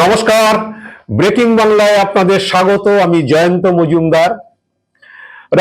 নমস্কার। ব্রেকিং বাংলায় আপনাদের স্বাগত, আমি জয়ন্ত মজুমদার।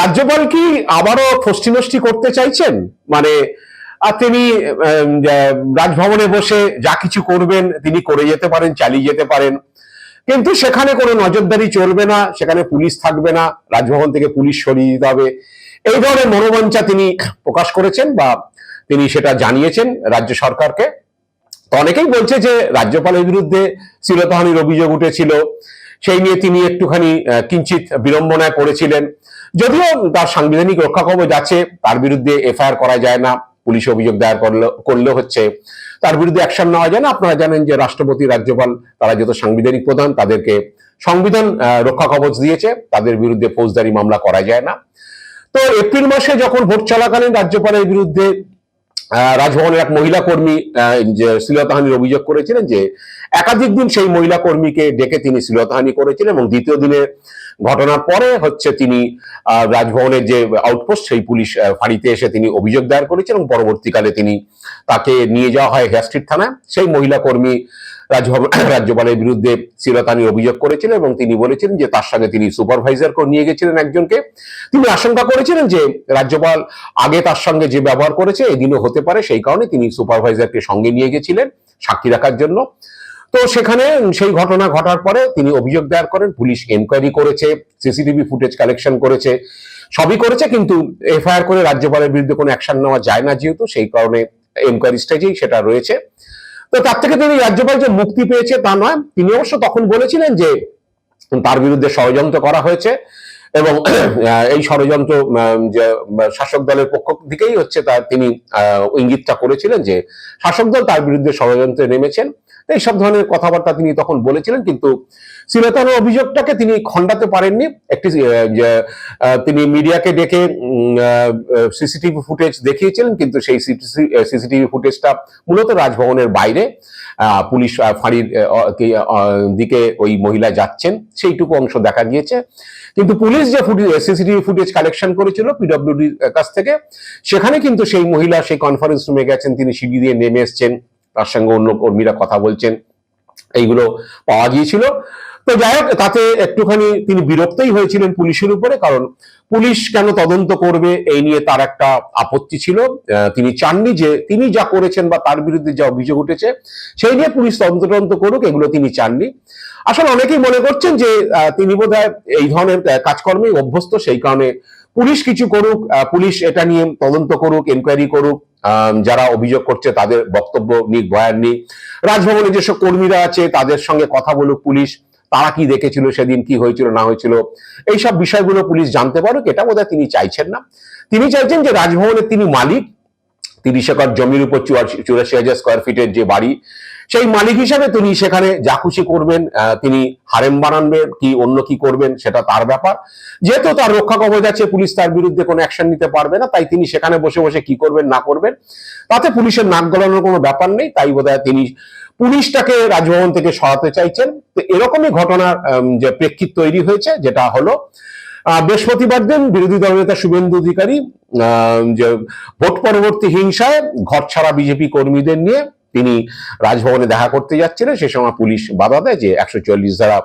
রাজ্যপাল কি আবারও ফষ্টি নষ্টি করতে চাইছেন? মানে তিনি রাজভবনে বসে যা কিছু করবেন, তিনি করে যেতে পারেন, চালিয়ে যেতে পারেন। কিন্তু সেখানে কোনো নজরদারি চলবে না, সেখানে পুলিশ থাকবে না, রাজভবন থেকে পুলিশ সরিয়ে দিতে হবে। এই ধরনের মনোবাঞ্ছা তিনি প্রকাশ করেছেন বা তিনি সেটা জানিয়েছেন রাজ্য সরকারকে। অনেকেই বলছে যে রাজ্যপালের বিরুদ্ধে শ্লীলতাহানির অভিযোগ উঠেছিল। সেই নিয়ে তিনি একটুখানি কিঞ্চিত বিড়ম্বনায় পড়েছিলেন। যদিও তার সাংবিধানিক রক্ষা কবচ আছে, তার বিরুদ্ধে এফআইআর করা যায় না, পুলিশ অভিযোগ দায়ের করলে করলে হচ্ছে। তার বিরুদ্ধে অ্যাকশন নেওয়া যায় না। আপনারা জানেন যে রাষ্ট্রপতি, রাজ্যপাল, তারা যত সাংবিধানিক প্রধান, তাদেরকে সংবিধান রক্ষা কবচ দিয়েছে। তাদের বিরুদ্ধে ফৌজদারি মামলা করা যায় না। তো এপ্রিল মাসে যখন ভোট চলাকালীন রাজ্যপালের বিরুদ্ধে রাজভবনের এক মহিলা কর্মী শ্লীলতাহানির অভিযোগ করেছিলেন যে একাধিক দিন সেই মহিলা কর্মীকে ডেকে তিনি শ্লীলতাহানি করেছিলেন এবং দ্বিতীয় দিনে ঘটনার পরে হচ্ছে তিনি রাজভবনের যে আউটপোস্ট সেই পুলিশ ফাঁড়িতে এসে তিনি অভিযোগ দায়ের করেছেন এবং পরবর্তীকালে তিনি তাকে নিয়ে যাওয়া হয় হেয়ার স্ট্রিট থানায়। সেই মহিলা কর্মী রাজ্যপালের বিরুদ্ধে শ্লীলতাহানির অভিযোগ করেছিলেন এবং তিনি বলেছিলেন যে তার সঙ্গে তিনি সুপারভাইজারকে নিয়ে গেছিলেন একজনকে। তিনি আশঙ্কা করেছিলেন যে রাজ্যপাল আগে তার সঙ্গে যে ব্যবহার করেছে এদিনও হতে পারে, সেই কারণে তিনি সুপারভাইজারকে সঙ্গে নিয়ে গেছিলেন সাক্ষী রাখার জন্য। তো সেখানে সেই ঘটনা ঘটার পরে তিনি অভিযোগ দায়ের করেন, পুলিশ এনকোয়ারি করেছে, সিসিটিভি ফুটেজ কালেকশন করেছে, সবই করেছে, কিন্তু এফআইআর করে রাজ্যপালের বিরুদ্ধে কোনো অ্যাকশন নেওয়া যায় না যেহেতু, সেই কারণে এনকোয়ারি স্টেজেই সেটা রয়েছে। তো তার থেকে তিনি রাজ্যপাল যে মুক্তি পেয়েছে তা নয়। তিনি অবশ্য তখন বলেছিলেন যে তার বিরুদ্ধে ষড়যন্ত্র করা হয়েছে এবং এই ষড়যন্ত্র যে শাসক দলের পক্ষ থেকেই হচ্ছে তার তিনি ইঙ্গিতটা করেছিলেন যে শাসক দল তার বিরুদ্ধে ষড়যন্ত্রে নেমেছেন। এইসব ধরনের কথাবার্তা তিনি তখন বলেছিলেন, কিন্তু শ্রীলতার অভিযোগটাকে তিনি খণ্ডাতে পারেননি। একটি তিনি মিডিয়াকে ডেকে সিসিটিভি ফুটেজ দেখিয়েছিলেন, কিন্তু সেই সিসিটিভি ফুটেজটা মূলত রাজভবনের বাইরে পুলিশ ফাঁড়ির দিকে ওই মহিলা যাচ্ছেন, সেইটুকু অংশ দেখা গিয়েছে। কিন্তু পুলিশ যে ফুটেজ সিসিটিভি ফুটেজ কালেকশন করেছিল পিডব্লিউডির কাছ থেকে, সেখানে কিন্তু সেই মহিলা সেই কনফারেন্স রুমে গেছেন, তিনি সিঁড়ি দিয়ে নেমে এসছেন। তার সঙ্গে অন্য কর্মীরা কথা বলছেন। এইগুলো পাওয়া গিয়েছিল। তো যাই হোক তাতে একটুখানি তিনি বিরক্তই হয়েছিলেন পুলিশের উপরে কারণ পুলিশ কেন তদন্ত করবে এই নিয়ে তার একটা আপত্তি ছিল। তিনি চাননি যে তিনি যা করেছেন বা তার বিরুদ্ধে যা অভিযোগ উঠেছে সেই নিয়ে পুলিশ তদন্ত তদন্ত করুক এগুলো তিনি চাননি। আসলে অনেকেই মনে করছেন যে তিনি বোধহয় এই ধরনের আহ, কাজকর্মে অভ্যস্ত সেই কারণে পুলিশ কিছু করুক পুলিশ এটা নিয়ে তদন্ত করুক এনকোয়ারি করুক যারা অভিযোগ করছে তাদের বক্তব্য নিক বয়ান নিক রাজভবনে যেসব কর্মীরা আছে, তাদের সঙ্গে কথা বলুক পুলিশ, তারা কি দেখেছিল, সেদিন কি হয়েছিল, না হয়েছিল, এইসব বিষয়গুলো পুলিশ জানতে পারুক, এটা বোধহয় তিনি চাইছেন না। তিনি চাইছেন যে রাজভবনের তিনি মালিক তিরিশ একর জমির উপর চুরাশি হাজার স্কোয়ার ফিটের যে বাড়ি সেই মালিক হিসাবে তিনি সেখানে যা খুশি করবেন তিনি হারেম বানাবেন কি অন্য কি করবেন সেটা তার ব্যাপার। যেহেতু তার রক্ষা কবচ আছে, পুলিশ তার বিরুদ্ধে কোনো অ্যাকশন নিতে পারবে না, তাই তিনি সেখানে বসে বসে কি করবেন, না করবেন, তাতে পুলিশের নাক গলানোর কোনো ব্যাপার নেই। তাই বোধহয় তিনি পুলিশটাকে রাজভবন থেকে সরাতে চাইছেন। তো এরকমই ঘটনার যে প্রেক্ষিত তৈরি হয়েছে, যেটা হলো বৃহস্পতিবার দিন বিরোধী দলনেতা শুভেন্দু অধিকারী যে ভোট পরবর্তী হিংসায় ঘর ছাড়া বিজেপি কর্মীদের নিয়ে তিনি রাজভবনে দেখা করতে যাচ্ছিলেন সে সময় পুলিশ বাধা দেয় যে একশো চল্লিশ ধারা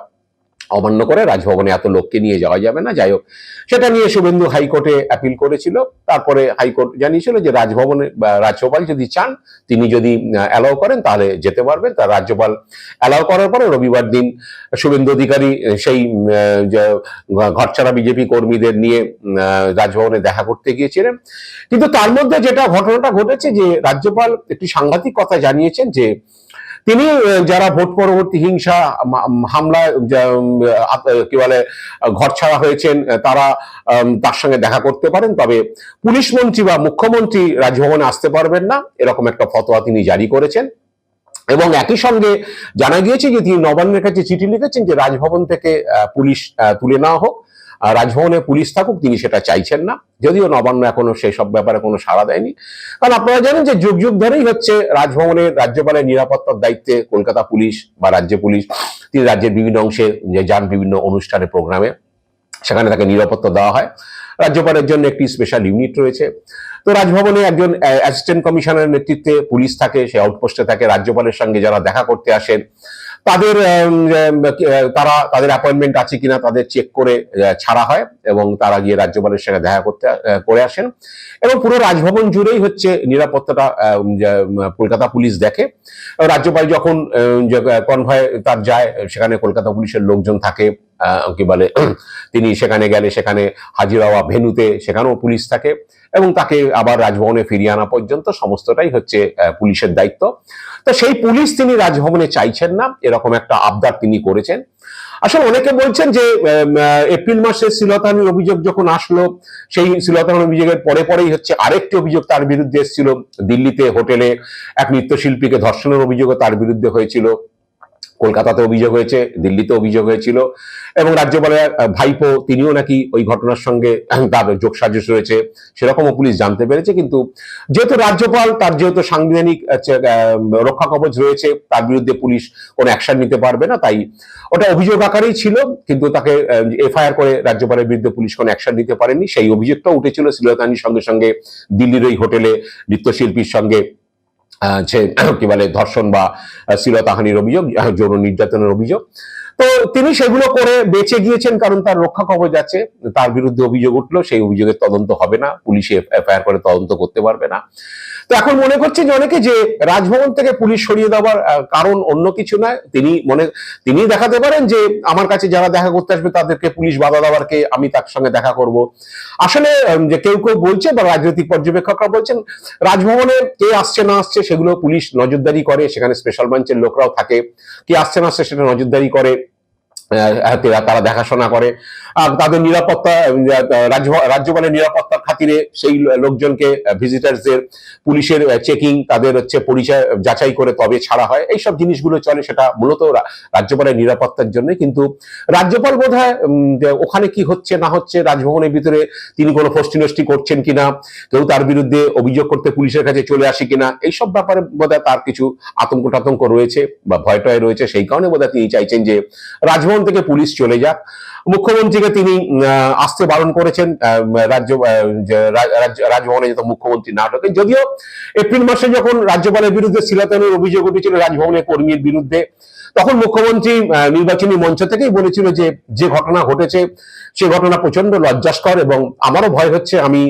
অমান্য করে রাজভবনে এত লোককে নিয়ে যাওয়া যাবে না, যাই হোক। সেটা নিয়ে শুভেন্দু হাইকোর্টে অ্যাপিল করেছিল। তারপরে হাইকোর্ট জানিয়েছিল যে রাজভবনে রাজ্যপাল যদি চান, তিনি যদি অ্যালাউ করেন, তাহলে যেতে পারবেন। তার রাজ্যপাল অ্যালাউ করার পরে রবিবার দিন শুভেন্দু অধিকারী সেই ঘরছাড়া বিজেপি কর্মীদের নিয়ে রাজভবনে দেখা করতে গিয়েছিলেন। কিন্তু তার মধ্যে যেটা ঘটনাটা ঘটেছে যে রাজ্যপাল একটি সাংঘাতিক কথা জানিয়েছেন যে তিনি যারা ভোট পরবর্তী হিংসা মা- হামলা যা, উম, আত- কি বলে ঘর ছাড়া হয়েছেন তারা তার সঙ্গে দেখা করতে পারেন। তবে পুলিশ মন্ত্রী বা মুখ্যমন্ত্রী রাজভবনে আসতে পারবেন না। এরকম একটা ফতোয়া তিনি জারি করেছেন। এবং একই সঙ্গে জানা গিয়েছে যে তিনি নবান্নের কাছে চিঠি লিখেছেন যে রাজভবন থেকে পুলিশ তুলে নেওয়া হোক। রাজভবনে পুলিশ থাকুক, তিনি সেটা চাইছেন না। যদিও নবান্ন এখনও সেই সব ব্যাপারে কোনো সাড়া দেয়নি। কারণ আপনারা জানেন যে যুগ যুগ ধরেই হচ্ছে রাজভবনের রাজ্যপালের নিরাপত্তার দায়িত্বে কলকাতা পুলিশ বা রাজ্য পুলিশ, তিনি রাজ্যের বিভিন্ন অংশে যান বিভিন্ন অনুষ্ঠানে প্রোগ্রামে, সেখানে তাকে নিরাপত্তা দেওয়া হয়। রাজ্যপালের জন্য একটি স্পেশাল ইউনিট রয়েছে। তো রাজভবনে একজন অ্যাসিস্ট্যান্ট কমিশনারের নেতৃত্বে পুলিশ থাকে, সে আউটপোস্টে থাকে। রাজ্যপালের সঙ্গে যারা দেখা করতে আসেন তাদের তারা তাদের অ্যাপয়েন্টমেন্ট আছে কিনা তাদের চেক করে ছাড়া হয় এবং তারা গিয়ে রাজ্যপালের সঙ্গে দেখা করতে করে আসেন। এবং পুরো রাজভবন জুড়েই হচ্ছে নিরাপত্তাটা কলকাতা পুলিশ দেখে। রাজ্যপাল যখন কনভয় তার যায়, সেখানে কলকাতা পুলিশের লোকজন থাকে। কি বলে, তিনি সেখানে গেলে সেখানে হাজির হওয়া ভেনুতে সেখানেও পুলিশ থাকে এবং তাকে আবার রাজভবনে ফিরিয়ে আনা পর্যন্ত সমস্তটাই হচ্ছে পুলিশের দায়িত্ব। তো সেই পুলিশ তিনি রাজভবনে চাইছেন না, এরকম একটা আবদার তিনি করেছেন। আসলে অনেকে বলছেন যে এপ্রিল মাসে শ্লীলতাহানির অভিযোগ যখন আসলো, সেই শ্লীলতাহানির অভিযোগের পরে পরেই হচ্ছে আরেকটি অভিযোগ তার বিরুদ্ধে এসেছিল। দিল্লিতে হোটেলে এক নৃত্যশিল্পীকে ধর্ষণের অভিযোগও তার বিরুদ্ধে হয়েছিল। কলকাতাতে অভিযোগ হয়েছে দিল্লিতে অভিযোগ হয়েছিল এবং রাজ্যপালের ভাইপো তিনিও নাকি ওই ঘটনার সঙ্গে তার যোগসাজশ রয়েছে, সেরকমও পুলিশ জানতে পেরেছে কিন্তু যেহেতু রাজ্যপাল, তার যেহেতু সাংবিধানিক রক্ষা কবচ রয়েছে, তার বিরুদ্ধে পুলিশ কোনো অ্যাকশন নিতে পারবে না, তাই ওটা অভিযোগ আকারেই ছিল কিন্তু তাকে এফআইআর করে রাজ্যপালের বিরুদ্ধে পুলিশ কোনো অ্যাকশন নিতে পারেনি। সেই অভিযোগটা উঠেছিল শ্লীলতানির সঙ্গে সঙ্গে দিল্লির ওই হোটেলে নৃত্যশিল্পীর সঙ্গে। যে কি বলে, ধর্ষণ বা শ্লীলতাহানির অভিযোগ যৌন নির্যাতনের অভিযোগ। তো তিনি সেগুলো করে বেঁচে গিয়েছেন কারণ তার রক্ষা কবচ আছে। তার বিরুদ্ধে অভিযোগ উঠল, সেই অভিযোগের তদন্ত হবে না। পুলিশে এফআইআর করে তদন্ত করতে পারবে না। তো এখন মনে করছে যে অনেকে যে রাজভবন থেকে পুলিশ সরিয়ে দেওয়ার কারণ অন্য কিছু নয়, তিনি মনে, তিনি দেখাতে পারেন যে আমার কাছে যারা দেখা করতে আসবে তাদেরকে পুলিশ বাধা দেওয়ার কে আমি তার সঙ্গে দেখা করব। আসলে যে কেউ কেউ বলছে বা রাজনৈতিক পর্যবেক্ষকরা বলছেন, রাজভবনে কে আসছে না আসছে সেগুলো পুলিশ নজরদারি করে, সেখানে স্পেশাল ব্রাঞ্চের লোকরাও থাকে। কে আসছে না আসছে সেটা নজরদারি করে। তারা- দেখাশোনা করে। তাদের নিরাপত্তা, রাজ্য- রাজ্যপালের নিরাপত্তার খাতিরে সেই লোকজনকে ভিজিটার্সদের পুলিশের চেকিং তাদের হচ্ছে পরিচয় যাচাই করে তবে ছাড়া হয়। এইসব জিনিসগুলো চলে, সেটা মূলত রাজ্যপালের নিরাপত্তার জন্য। কিন্তু রাজ্যপাল বোধ ওখানে কি হচ্ছে, না হচ্ছে, রাজভবনের ভিতরে তিনি কোনো ফষ্টি নষ্টি করছেন কিনা, কেউ তার বিরুদ্ধে অভিযোগ করতে পুলিশের কাছে চলে আসে কিনা, এইসব ব্যাপারে বোধহয় তার কিছু আতঙ্ক টাতঙ্ক রয়েছে বা ভয় টয় রয়েছে। সেই কারণে বোধহয় তিনি চাইছেন যে রাজভবন থেকে পুলিশ চলে যাক। মুখ্যমন্ত্রীকে তিনি আসতে বারণ করেছেন রাজ্য রাজভবনে যত মুখ্যমন্ত্রী না ঢোকেন, যদিও এপ্রিল মাসে যখন রাজ্যপালের বিরুদ্ধে শিলাতনের অভিযোগ উঠেছিল রাজভবনের কর্মীর বিরুদ্ধে তখন মুখ্যমন্ত্রী নির্বাচনী মঞ্চ থেকেই বলেছিল যে যে ঘটনা ঘটেছে, সে ঘটনা প্রচণ্ড লজ্জাস্কর এবং আমারও ভয় হচ্ছে আমি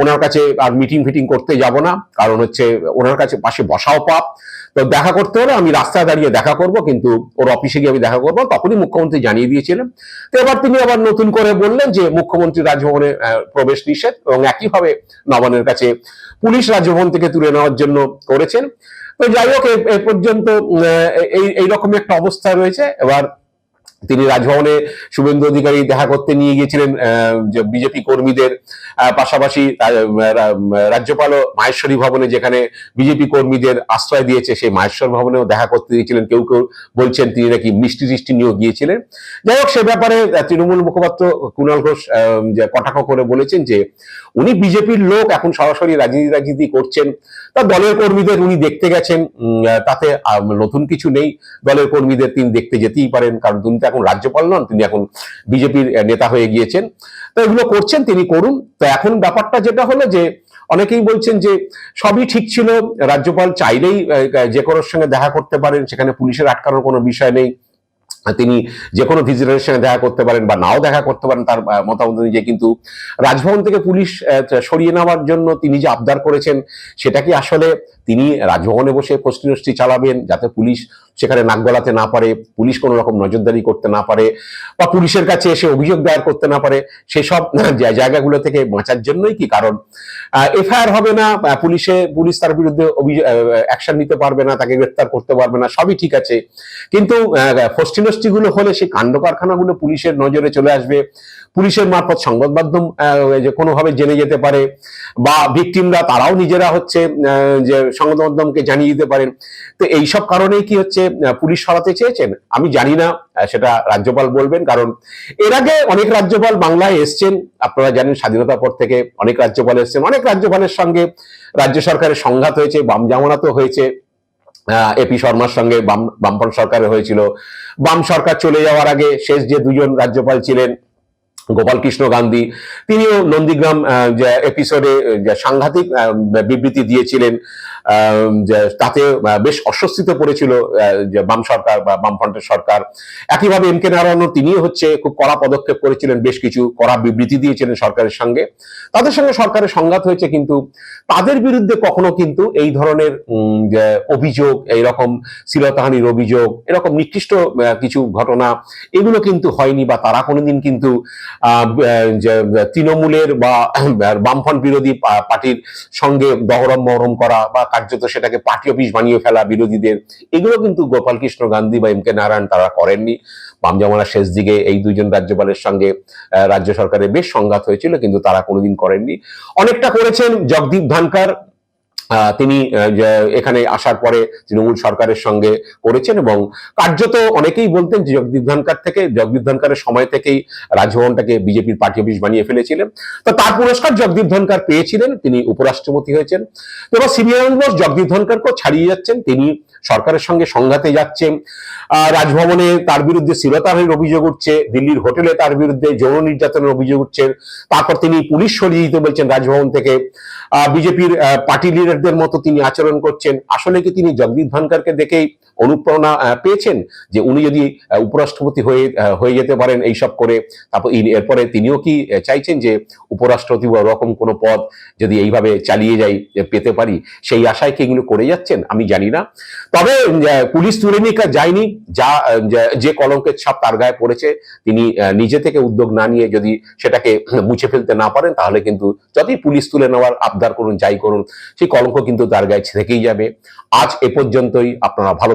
ওনার কাছে আর মিটিং ফিটিং করতে যাব না। কারণ হচ্ছে ওনার কাছে পাশে বসাও পাপ। তো দেখা করতে হলে আমি রাস্তায় দাঁড়িয়ে দেখা করব, কিন্তু ওর অফিসে গিয়ে আমি দেখা করব। তখনই মুখ্যমন্ত্রী জানিয়ে দিয়েছিলেন। তো এবার তিনি আবার নতুন করে বললেন যে মুখ্যমন্ত্রী রাজভবনে প্রবেশ নিষেধ এবং একইভাবে নবানের কাছে পুলিশ রাজভবন থেকে তুলে নেওয়ার জন্য করেছেন। তো যাই হোক এ- পর্যন্ত এই এইরকম একটা অবস্থা রয়েছে। এবার তিনি রাজভবনে শুভেন্দু অধিকারী দেখা করতে নিয়ে গিয়েছিলেন বিজেপি কর্মীদের পাশাপাশি আহ, রা- রাজ্যপালও মাহেশ্বরী ভবনে যেখানে বিজেপি কর্মীদের আশ্রয় দিয়েছে সেই মাহেশ্বর ভবনেও দেখা করতে গিয়েছিলেন। কেউ কেউ বলছেন তিনি নাকি মিষ্টি টিষ্টি নিয়েও গিয়েছিলেন। যাই হোক সে ব্যাপারে তৃণমূল মুখপাত্র কুণাল ঘোষ কটাক্ষ করে বলেছেন যে উনি বিজেপির লোক এখন সরাসরি রাজনীতি রাজনীতি করছেন। তা দলের কর্মীদের উনি দেখতে গেছেন তাতে নতুন কিছু নেই। দলের কর্মীদের তিনি দেখতে যেতেই পারেন কারণ তিনি এখন রাজ্যপাল নন, তিনি এখন বিজেপির নেতা হয়ে গিয়েছেন। তো এগুলো করছেন, তিনি করুন। তো এখন ব্যাপারটা যেটা হলো যে, অনেকেই বলছেন যে, সবই ঠিক ছিল, রাজ্যপাল চাইলেই যে কারোর সঙ্গে দেখা করতে পারেন, সেখানে পুলিশের আটকানোর কোনো বিষয় নেই। তিনি যে কোনো ভিজিটারের সঙ্গে দেখা করতে পারেন বা নাও দেখা করতে পারেন, তার মতামত অনুযায়ী কিন্তু রাজভবন থেকে পুলিশ সরিয়ে নেওয়ার জন্য তিনি যে আবদার করেছেন, সেটা কি আসলে তিনি রাজভবনে বসে প্রশ্নষ্টি চালাবেন, যাতে পুলিশ সেখানে নাক গলাতে না পারে, পুলিশ কোনো রকম নজরদারি করতে না পারে বা পুলিশের কাছে এসে অভিযোগ দায়ের করতে না পারে, সেসব জায়গাগুলো থেকে বাঁচার জন্যই কি কারণ? এফআইআর হবে না পুলিশে, পুলিশ তার বিরুদ্ধে অ্যাকশন নিতে পারবে না, তাকে গ্রেফতার করতে পারবে না, সবই ঠিক আছে। কিন্তু ফষ্টিনষ্টি গুলো হলে সেই কাণ্ড কারখানাগুলো পুলিশের নজরে চলে আসবে। পুলিশের মারফত সংবাদ মাধ্যম যে কোনোভাবে জেনে যেতে পারে বা ভিকটিমরা তারাও নিজেরা হচ্ছে যে সংবাদ মাধ্যমকে জানিয়ে দিতে পারেন। তো এইসব কারণেই কি হচ্ছে পুলিশ সরাতে চেয়েছেন? আমি জানি না সেটা রাজ্যপাল বলবেন, কারণ এর আগে অনেক রাজ্যপাল বাংলায় এসছেন। আপনারা জানেন স্বাধীনতার পর থেকে অনেক রাজ্যপাল এসছেন। অনেক রাজ্যপালের সঙ্গে রাজ্য সরকারের সংঘাত হয়েছে, বাম জামানাতও হয়েছে। এপি শর্মার সঙ্গে বাম বামপন সরকারে হয়েছিল। বাম সরকার চলে যাওয়ার আগে শেষ যে দুজন রাজ্যপাল ছিলেন গোপাল কৃষ্ণ গান্ধী, তিনিও নন্দীগ্রাম এপিসোডে সাংঘাতিক বিবৃতি দিয়েছিলেন তাতে বেশ অস্বস্তিতে পড়েছিল বাম সরকার বা বামফ্রন্টের সরকার। একইভাবে এম কে নারায়ণ তিনিও হচ্ছে খুব কড়া পদক্ষেপ করেছিলেন, বেশ কিছু কড়া বিবৃতি দিয়েছিলেন সরকারের সঙ্গে। তাদের সঙ্গে সরকারের সংঘাত হয়েছে কিন্তু তাদের বিরুদ্ধে কখনো কিন্তু এই ধরনের অভিযোগ, এইরকম শ্লীলতাহানির অভিযোগ, এরকম নিকৃষ্ট কিছু ঘটনা, এগুলো কিন্তু হয়নি বা তারা কোনোদিন কিন্তু তৃণমূলের বা বামফ্রন্ট বিরোধী পার্টির সঙ্গে দহরম মহরম করা বা কার্যত সেটাকে পার্টি অফিস বানিয়ে ফেলা বিরোধীদের, এগুলো কিন্তু গোপাল কৃষ্ণ গান্ধী বা এম কে নারায়ণ তারা করেননি। বাম জামানার শেষ দিকে এই দুইজন রাজ্যপালের সঙ্গে রাজ্য সরকারের বেশ সংঘাত হয়েছিল, কিন্তু তারা কোনোদিন করেননি। অনেকটা করেছেন জগদীপ ধানকার তিনি এখানে আসার পরে তৃণমূল সরকারের সঙ্গে করেছেন এবং কার্যত অনেকেই বলতেন যে জগদীপ ধনকার থেকে, জগদীপ ধনকারের সময় থেকেই রাজভবনটাকে বিজেপির পার্টি অফিস বানিয়ে ফেলেছিলেন। তো তার পুরস্কার জগদীপ ধনকার পেয়েছিলেন, তিনি উপরাষ্ট্রপতি হয়েছেন। এবার সিবিআই বোস জগদীপ ধনকারকেও ছাড়িয়ে যাচ্ছেন, তিনি সরকারের সঙ্গে সংঘাতে যাচ্ছেন। রাজভবনে তার বিরুদ্ধে শিলতাহের অভিযোগ উঠছে, দিল্লির হোটেলে তার বিরুদ্ধে যৌন নির্যাতনের অভিযোগ উঠছে। তারপর তিনি পুলিশ সরিয়ে দিতে বলছেন রাজভবন থেকে। বিজেপির পার্টি লিডারদের মতো তিনি আচরণ করছেন। আসলে কি তিনি জগদীপ ধনকারকে দেখেই অনুপ্রেরণা পেয়েছেন যে উনি যদি উপরাষ্ট্রপতি হয়ে হয়ে যেতে পারেন এইসব করে, তারপর এরপরে তিনিও কি চাইছেন যে উপরাষ্ট্রপতি বা ওরকম কোনো পদ যদি এইভাবে চালিয়ে যাই পেতে পারি, সেই আশায় কি এগুলো করে যাচ্ছেন? আমি জানি না। তবে পুলিশ তুলে নিয়ে যায়নি, যা যে কলঙ্কের ছাপ তার গায়ে পড়েছে, তিনি নিজে থেকে উদ্যোগ না নিয়ে যদি সেটাকে মুছে ফেলতে না পারেন, তাহলে কিন্তু যতই পুলিশ তুলে নেওয়ার আবদার করুন, যাই করুন, সেই কলঙ্ক কিন্তু তার গায়ে থেকেই যাবে। আজ এ পর্যন্তই, আপনারা ভালো